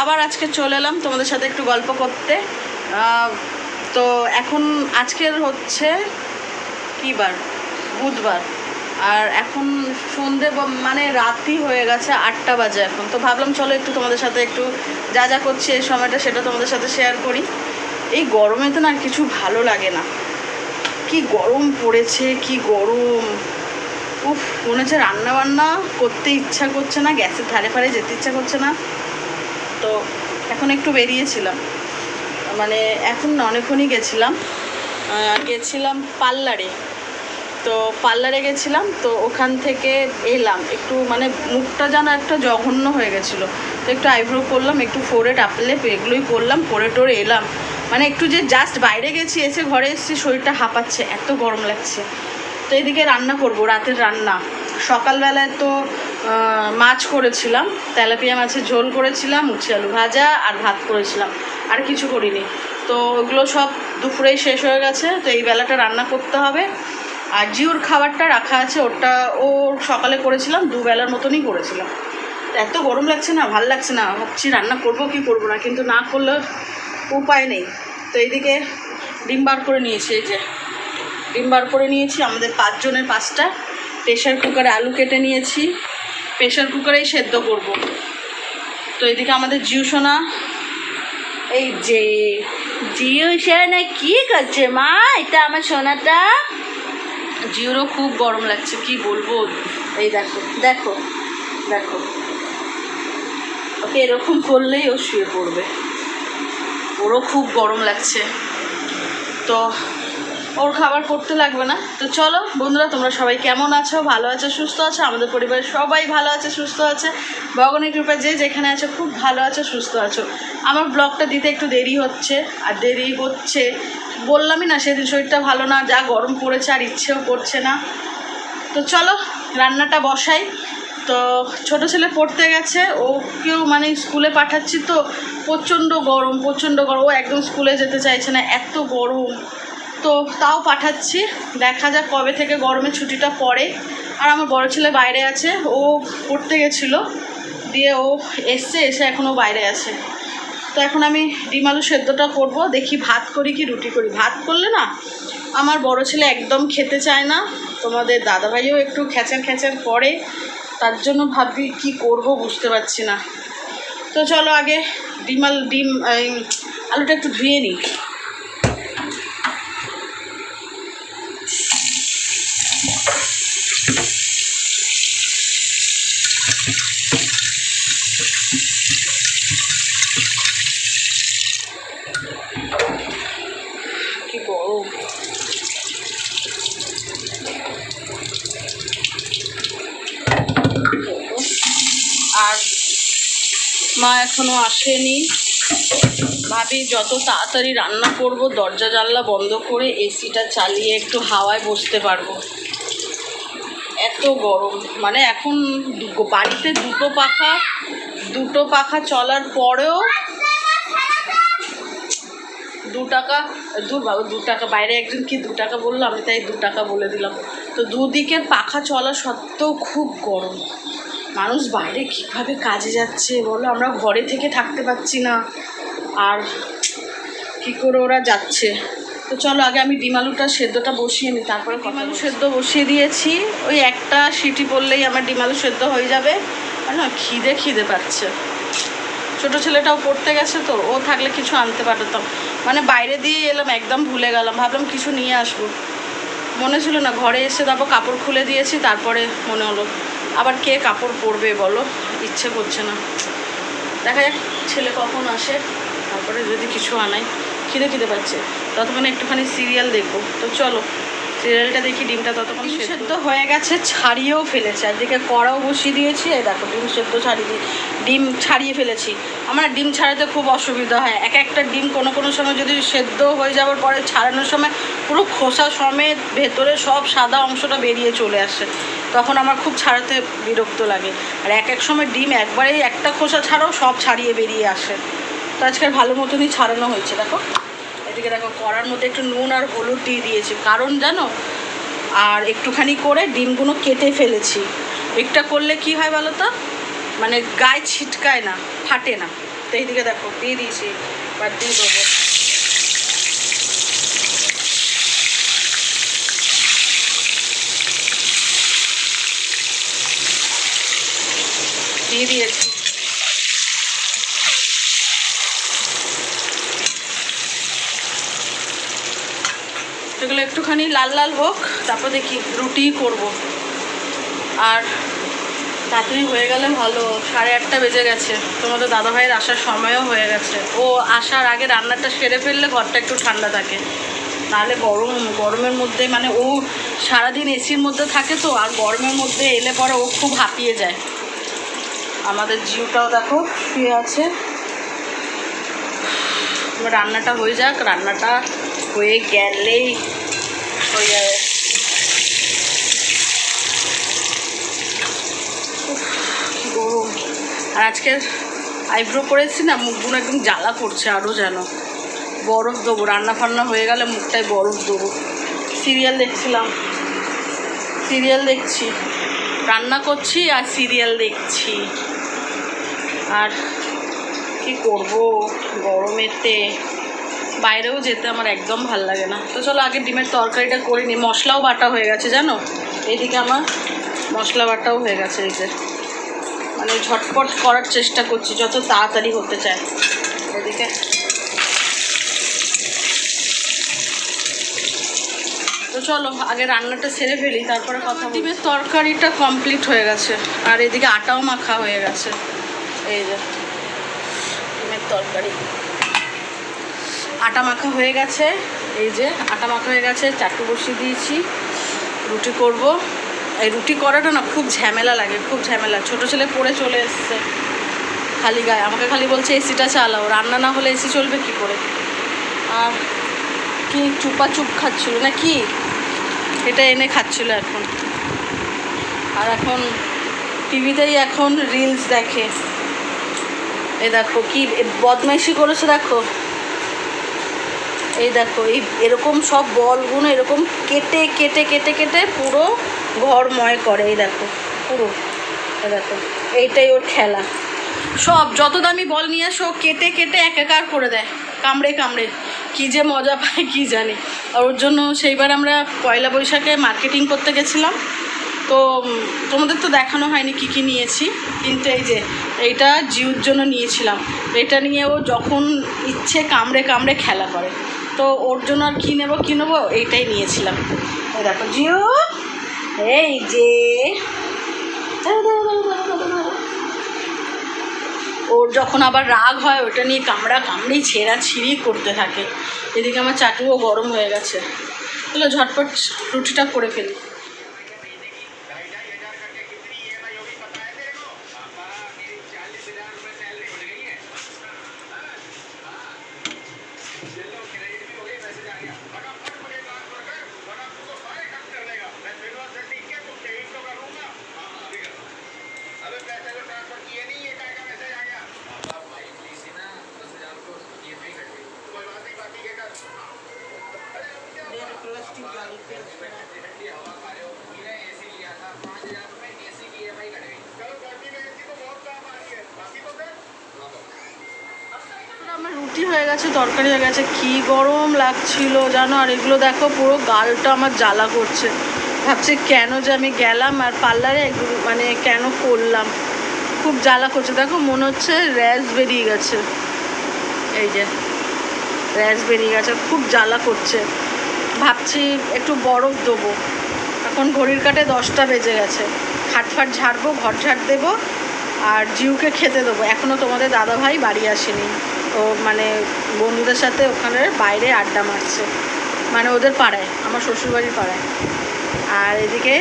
আবার আজকে চলে এলাম তোমাদের সাথে একটু গল্প করতে। তো এখন আজকের হচ্ছে কী বার বুধবার। আর এখন সন্ধে মানে রাতই হয়ে গেছে আটটা বাজে এখন। তো ভাবলাম চলো একটু তোমাদের সাথে একটু যা যা করছি এই সময়টা সেটা তোমাদের সাথে শেয়ার করি। এই গরমে তো না আর কিছু ভালো লাগে না। কি গরম পড়েছে, কি গরম। উফ, মনে হচ্ছে রান্না বান্না করতে ইচ্ছা করছে না, গ্যাসের ধারে ফারে যেতে ইচ্ছা করছে না। তো এখন একটু বেরিয়েছিলাম। মানে এখন না অনেকক্ষণই গেছিলাম। গেছিলাম পার্লারে। তো পার্লারে গেছিলাম, তো ওখান থেকে এলাম। একটু মানে মুখটা যেন একটা জঘন্য হয়ে গেছিল। তো একটু আইব্রো করলাম, একটু ফোরে টাপলে এগুলোই করলাম, করে টোরে এলাম। মানে একটু যে জাস্ট বাইরে গেছি, এসে ঘরে এসেছি, শরীরটা হাঁপাচ্ছে, এত গরম লাগছে। তো এদিকে রান্না করব, রাতের রান্না। সকালবেলায় তো মাছ করেছিলাম, তেলাপিয়া মাছের ঝোল করেছিলাম, উচ্ছে আলু ভাজা আর ভাত করেছিলাম, আর কিছু করিনি। তো ওগুলো সব দুপুরেই শেষ হয়ে গেছে, তো এই বেলাটা রান্না করতে হবে। আর জিওর খাবারটা রাখা আছে, ওটা ও সকালে করেছিলাম, দুবেলার মতনই করেছিলাম। এত গরম লাগছে না, ভালো লাগছে না, ভাবছি রান্না করব কি করব না, কিন্তু না করলে উপায় নেই। তো এইদিকে ডিম বার করে নিয়েছি, এই যে ডিম বার করে নিয়েছি, আমাদের পাঁচজনের পাঁচটা। প্রেশার কুকারে আলু কেটে নিয়েছি। প্রেশার কুকারেই সেদ্ধ করব। তো এদিকে আমাদের জিউ সোনা এই যে জিউ সোনা কি করছে মা? এটা আমার সোনাটা। জিওরও খুব গরম লাগছে, কি বলব? এই দেখো দেখো দেখো। ওকে এরকম করলেই ও শুয়ে পড়বে। ওরও খুব গরম লাগছে। তো ওর খাবার করতে লাগবে না। তো চলো, বন্ধুরা, তোমরা সবাই কেমন আছো? ভালো আছো, সুস্থ আছো? আমাদের পরিবারের সবাই ভালো আছে, সুস্থ আছে। ভগবানের কৃপায় যে যেখানে আছো, খুব ভালো আছো, সুস্থ আছো। আমার ব্লগটা দিতে একটু দেরি হচ্ছে, আর দেরি হচ্ছে। বললামই না, সেদিন শরীরটা ভালো না, যা গরম পড়েছে আর ইচ্ছেও করছে না। তো চলো, রান্নাটা বসাই। তো ছোট ছেলে পড়তে গেছে, ওকেও মানে স্কুলে পাঠাচ্ছি তো। প্রচণ্ড গরম প্রচণ্ড গরম। ও একদম স্কুলে যেতে চাইছে না, এত গরম। তো তাও পাঠাচ্ছি। দেখা যাক কবে থেকে গরমের ছুটিটা পড়ে। আর আমার বড় ছেলে বাইরে আছে, ও পড়তে গেছিল। দিয়ে ও এসছে, এসে এখনও বাইরে আছে। তো এখন আমি ডিম আলু সেদ্ধটা করব, দেখি ভাত করি কি রুটি করি। ভাত করলে না, আমার বড় ছেলে একদম খেতে চায় না। তোমাদের দাদাভাইও একটু খ্যাচার খ্যাচার করে। তার জন্য ভাবি কি করব বুঝতে পারছি না। তো চলো আগে ডিম আলু ডিম আলুটা একটু ধুয়ে নিই কি গরম আর মা এখনও আসেনি। ভাবি যত তাড়াতাড়ি রান্না করব, দরজা জানলা বন্ধ করে এসিটা চালিয়ে একটু হাওয়ায় বসতে পারব। এত গরম। মানে এখন বাড়িতে দুটো পাখা দুটো পাখা চলার পরেও দু টাকা দূর বাবা, দু টাকা, বাইরে একজন কি দু টাকা বলল? আমি তাই দু টাকা বলে দিলাম। তো দুদিকের পাখা চলা সত্ত্বেও খুব গরম। মানুষ বাইরে কীভাবে কাজে যাচ্ছে বলো? আমরা ঘরে থেকে থাকতে পারছি না। আর কি করে ওরা যাচ্ছে? তো চলো আগে আমি ডিম আলুটা সেদ্ধটা বসিয়ে নিই তারপরে ডিম আলু সেদ্ধ বসিয়ে দিয়েছি। ওই একটা সিটি পড়লেই আমার ডিম আলু সেদ্ধ হয়ে যাবে। আর না খিদে খিদে পাচ্ছে। ছোট ছেলেটাও পড়তে গেছে তো ও থাকলে কিছু আনতে পারতাম মানে বাইরে দিয়ে এলাম একদম ভুলে গেলাম। ভাবলাম কিছু নিয়ে আসব। মনে ছিল না ঘরে এসে তারপর কাপড় খুলে দিয়েছি তারপরে মনে হলো আবার কে কাপড় পরবে বলো? ইচ্ছে করছে না। দেখা যাক ছেলে কখন আসে তারপরে যদি কিছু আনাই। খিদে খিদে পাচ্ছে। ততক্ষণে একটুখানি সিরিয়াল দেখব। তো চলো সিরিয়ালটা দেখি ডিমটা ততক্ষণ সেদ্ধ। হয়ে গেছে ছাড়িয়েও ফেলেছে। একদিকে কড়াও বসিয়ে দিয়েছি। এই দেখো ডিম সেদ্ধ ছাড়িয়ে ডিম ছাড়িয়ে ফেলেছি। আমার ডিম ছাড়াতে খুব অসুবিধা হয়। এক একটা ডিম কোনো কোনো সময় যদি সেদ্ধ হয়ে যাওয়ার পরে ছাড়ানোর সময় পুরো খোসা সমেত ভেতরে সব সাদা অংশটা বেরিয়ে চলে আসে। তখন আমার খুব ছাড়াতে বিরক্ত লাগে। আর এক এক সময় ডিম একবারেই একটা খোসা ছাড়াও সব ছাড়িয়ে বেরিয়ে আসে। তো আজকের ভালো মতনই ছাড়ানো হয়েছে, দেখো। এদিকে দেখো, কড়ার মধ্যে একটু নুন আর হলুদ দিয়ে দিয়েছি। কারণ জানো? আর একটুখানি করে ডিমগুলো কেটে ফেলেছি। একটা করলে কি হয় বলো তো? মানে গায়ে ছিটকায় না, ফাটে না। তো এইদিকে দেখো, দিয়ে দিয়েছি, এবার দিয়ে দেবো। দিয়ে দিয়েছি এগুলো একটুখানি লাল লাল হোক, তারপর দেখি রুটি করব। আর তাড়াতাড়ি হয়ে গেলে ভালো, সাড়ে আটটা বেজে গেছে। তোমাদের দাদাভাইয়ের আসার সময়ও হয়ে গেছে। ও আসার আগে রান্নাটা সেরে ফেললে ঘরটা একটু ঠান্ডা থাকে। নাহলে গরম, গরমের মধ্যে মানে ও সারাদিন এসির মধ্যে থাকে তো, আর গরমের মধ্যে এলে পরে ও খুব হাঁপিয়ে যায়। আমাদের জিউটাও দেখো, শুয়ে আছে। রান্নাটা হয়ে যাক। রান্নাটা হয়ে গেলেই হয়ে যাবে। গরম। আর আজকে আইব্রো করেছি না, মুখগুলো একদম জ্বালা করছে আরও যেন। বরফ দেবো। রান্না ফান্না হয়ে গেলে মুখটায় বরফ দেবো। সিরিয়াল দেখছিলাম। সিরিয়াল দেখছি। রান্না করছি আর সিরিয়াল দেখছি। আর কি করব গরমেতে? বাইরেও যেতে আমার একদম ভালো লাগে না। তো চলো আগে ডিমের তরকারিটা করে নিই মশলাও বাটা হয়ে গেছে, জানো? এইদিকে আমার মশলা বাটাও হয়ে গেছে, এই যে। মানে ঝটপট করার চেষ্টা করছি, যত তাড়াতাড়ি হতে চায়। এদিকে। তো চলো, আগে রান্নাটা সেরে ফেলি, তারপরে কথা। ডিমের তরকারিটা কমপ্লিট হয়ে গেছে। আর এদিকে আটাও মাখা হয়ে গেছে। এই যে তরকারি। আটা মাখা হয়ে গেছে, এই যে আটা মাখা হয়ে গেছে চাটু বসিয়ে দিয়েছি, রুটি করব। এই রুটি করাটা না খুব ঝামেলা লাগে, খুব ঝামেলা। ছোট ছেলে পড়ে চলে এসছে, খালি গায়ে। আমাকে খালি বলছে, এসিটা চালাও, রান্না না হলে এসি চলবে কি করে? আর কি চুপা চুপ খাচ্ছিল, না কি? এটা এনে খাচ্ছিল এখন। আর এখন টিভিতেই এখন রিলস দেখে। এই দেখো কি বদমাইশি করেছে, দেখো। এই দেখো, এই এরকম সব বলগুলো এরকম কেটে কেটে কেটে কেটে পুরো ঘরময় করে, এই দেখো, পুরো। এই দেখো, এইটাই ওর খেলা। সব, যত দামি বল নিয়ে আসো কেটে কেটে একাকার করে দেয়। কামড়ে কামড়ে। কী যে মজা পায়, কী জানি। আর ওর জন্য সেইবার আমরা পয়লা বৈশাখে মার্কেটিং করতে গেছিলাম। তো তোমাদের তো দেখানো হয়নি কী কী নিয়েছি। কিন্তু এই যে, এইটা জিউর জন্য নিয়েছিলাম। এটা নিয়ে ও যখন ইচ্ছে কামড়ে কামড়ে খেলা করে। তো ওর জন্য আর কী নেব কী নেব? এইটাই নিয়েছিলাম। দেখো জিও এই যে। ওর যখন আবার রাগ হয়, ওটা নিয়ে কামড়া কামড়ি, ছেঁড়া ছিঁড়ি করতে থাকে। এদিকে আমার চাটুও গরম হয়ে গেছে। তাহলে ঝটপট রুটিটা করে ফেলি আমার রুটি গেছে, তরকারি হয়ে গেছে। কি গরম লাগছিল জানো? আর এগুলো দেখো, পুরো গালটা আমার জ্বালা করছে। ভাবছি কেন যে আমি গেলাম আর পার্লারে মানে কেন করলাম। খুব জ্বালা করছে। দেখো, মনে হচ্ছে র্যাশ বেরিয়ে গেছে। এই যে, র্যাশ বেরিয়ে গেছে, খুব জ্বালা করছে। ভাবছি একটু বরফ দেবো। এখন ঘড়ির কাটে দশটা বেজে গেছে। খাটফাট ঝাড়বো, ঘর ঝাড় দেবো আর জিউকে খেতে দেবো। এখনও তোমাদের দাদাভাই বাড়ি আসেনি। ও মানে বন্ধুদের সাথে ওখানে বাইরে আড্ডা মারছে। মানে ওদের পাড়ায়, আমার শ্বশুরবাড়ির পাড়ায়। আর এদিকে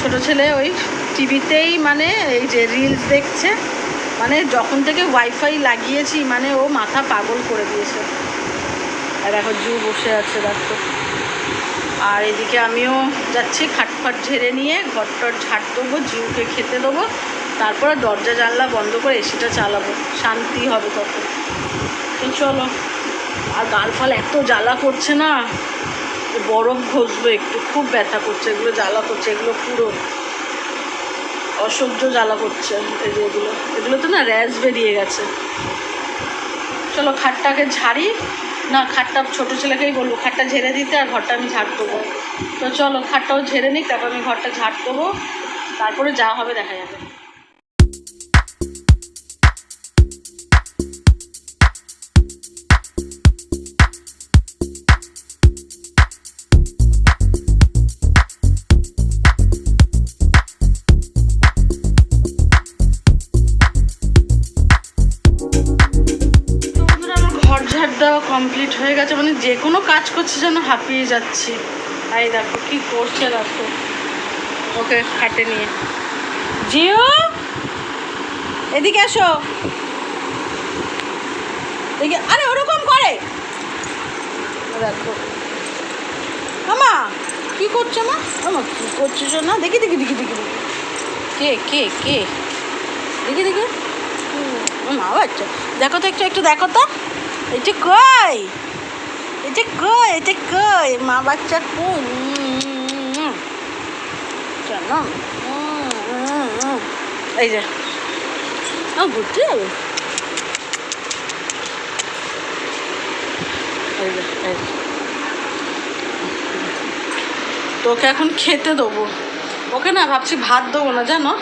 ছোট ছেলে ওই টিভিতেই মানে এই যে রিলস দেখছে। মানে যখন থেকে ওয়াইফাই লাগিয়েছি মানে ও মাথা পাগল করে দিয়েছে। আর এখন জু বসে আছে, দেখো। আর এদিকে আমিও যাচ্ছি, খাটফাট ঝেড়ে নিয়ে ঘরটর ঝাড় দেবো, জিউকে খেতে দেবো। তারপরে দরজা জানলা বন্ধ করে এসিটা চালাবো। শান্তি হবে তখন। তো চলো। আর গাল ফাল এত জ্বালা করছে না? বরফ ঘষবে একটু, খুব ব্যথা করছে, এগুলো জ্বালা করছে, এগুলো পুরো অসহ্য জ্বালা করছে, এই যে এগুলো। এগুলো তো না র্যাশ বেরিয়ে গেছে। চলো খাটটাকে ঝাড়ি। না, খাটটা ছোটো ছেলেকেই বলব, খাটটা ঝেড়ে দিতে আর ঘরটা আমি ঝাড় দেবো তো চলো, খাটটাও ঝেড়ে নিক, তারপর আমি ঘরটা ঝাড় দেবো তারপরে যা হবে দেখা যাবে। যে কোনো কাজ করছে যেন হাঁপিয়ে যাচ্ছি। এই দেখো কি করছে দেখো। ওকে খাটে নিয়ে। জিও? এদিকে এসো। এদিকে আরে ওরকম করে। দেখো। আমা কি করছে মা? আমা কি করছিস না, দেখি দেখি দেখি দেখি দেখি। কে কে কে? দেখি দেখি। মা বাচ্চা দেখো তো একটু একটু দেখো তো। এটা কই? এটা কই এটা কই মা বাচ্চা কই কেন। এই যে ও ঘুরতে যাবে। তোকে এখন খেতে দেবো। ওকে না ভাবছি ভাত দেবো না, জানো?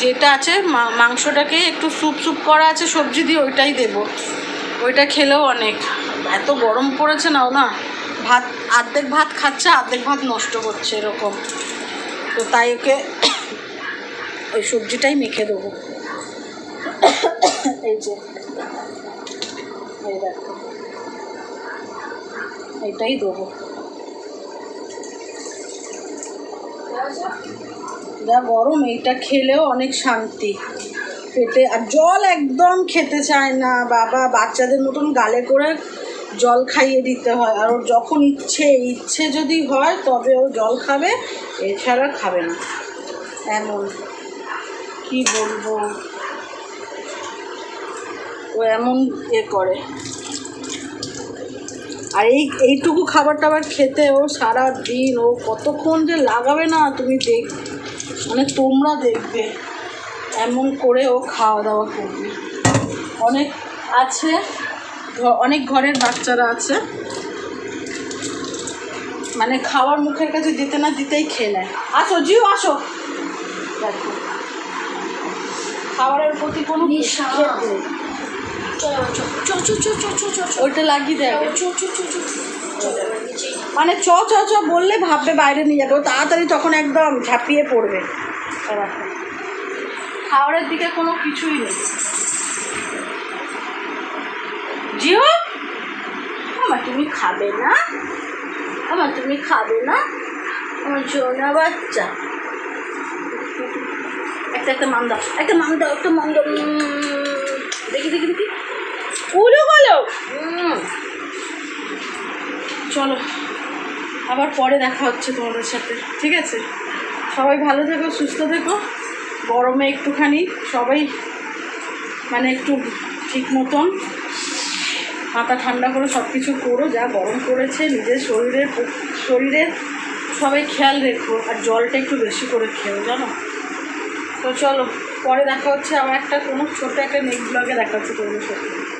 যেটা আছে মাংসটাকে একটু স্যুপ স্যুপ করা আছে, সবজি দিয়ে ওইটাই দেবো। ওইটা খেলেও অনেক। এত গরম পড়েছে নাও না? ভাত, আর্ধেক ভাত খাচ্ছে, আর্ধেক ভাত নষ্ট করছে এরকম। তো তাই ওকে ওই সবজিটাই মেখে দেবো। এই যে এইটাই দেবো। যা গরম, এইটা খেলেও অনেক শান্তি। পেটে আর জল একদম খেতে চায় না। বাবা, বাচ্চাদের মতন গালে করে জল খাইয়ে দিতে হয়। আর ওর যখন ইচ্ছে ইচ্ছে যদি হয়, তবে ও জল খাবে, এছাড়া খাবে না। এমন। কি বলব? ও এমন এ করে। আর এই, এইটুকু খাবার টাবার খেতে ও সারা দিন ও কতক্ষণ যে লাগাবে না, তুমি দেখ মানে তোমরা দেখবে। এমন করে ও খাওয়া দাওয়া করবে। অনেক আছে। অনেক ঘরের বাচ্চারা আছে মানে খাওয়ার মুখের কাছে দিতে না দিতেই খেয়ে নেয় আসো জিও আসো খাওয়ারের খাবারের প্রতি কোনো ওইটা লাগিয়ে দেয় মানে চ চ চ বললে ভাববে বাইরে নিয়ে যাবে ও তাড়াতাড়ি তখন একদম ঝাঁপিয়ে পড়বে খাবারের দিকে কোনো কিছুই নেই জিও? আমার তুমি খাবে না? আমার তুমি খাবে না? আমার জোনা বাচ্চা। একটা একটা মান দাও একটা মান দাও একটা মান দাও। দেখি দেখি দেখি। উড়ো বলো। চলো আবার পরে দেখা হচ্ছে তোমাদের সাথে ঠিক আছে? সবাই ভালো থেকো সুস্থ থেকো। গরমে একটুখানি সবাই মানে একটু ঠিক মতন। মাথা ঠান্ডা করো সব কিছু করো, যা গরম করেছে, নিজের শরীরের শরীরের সবাই খেয়াল রেখো, আর জলটা একটু বেশি করে খেও, জানো? তো চলো, পরে দেখা হচ্ছে আমার একটা কোনো ছোটো একটা নেক ব্লগে দেখা হচ্ছে তোমাদের সাথে।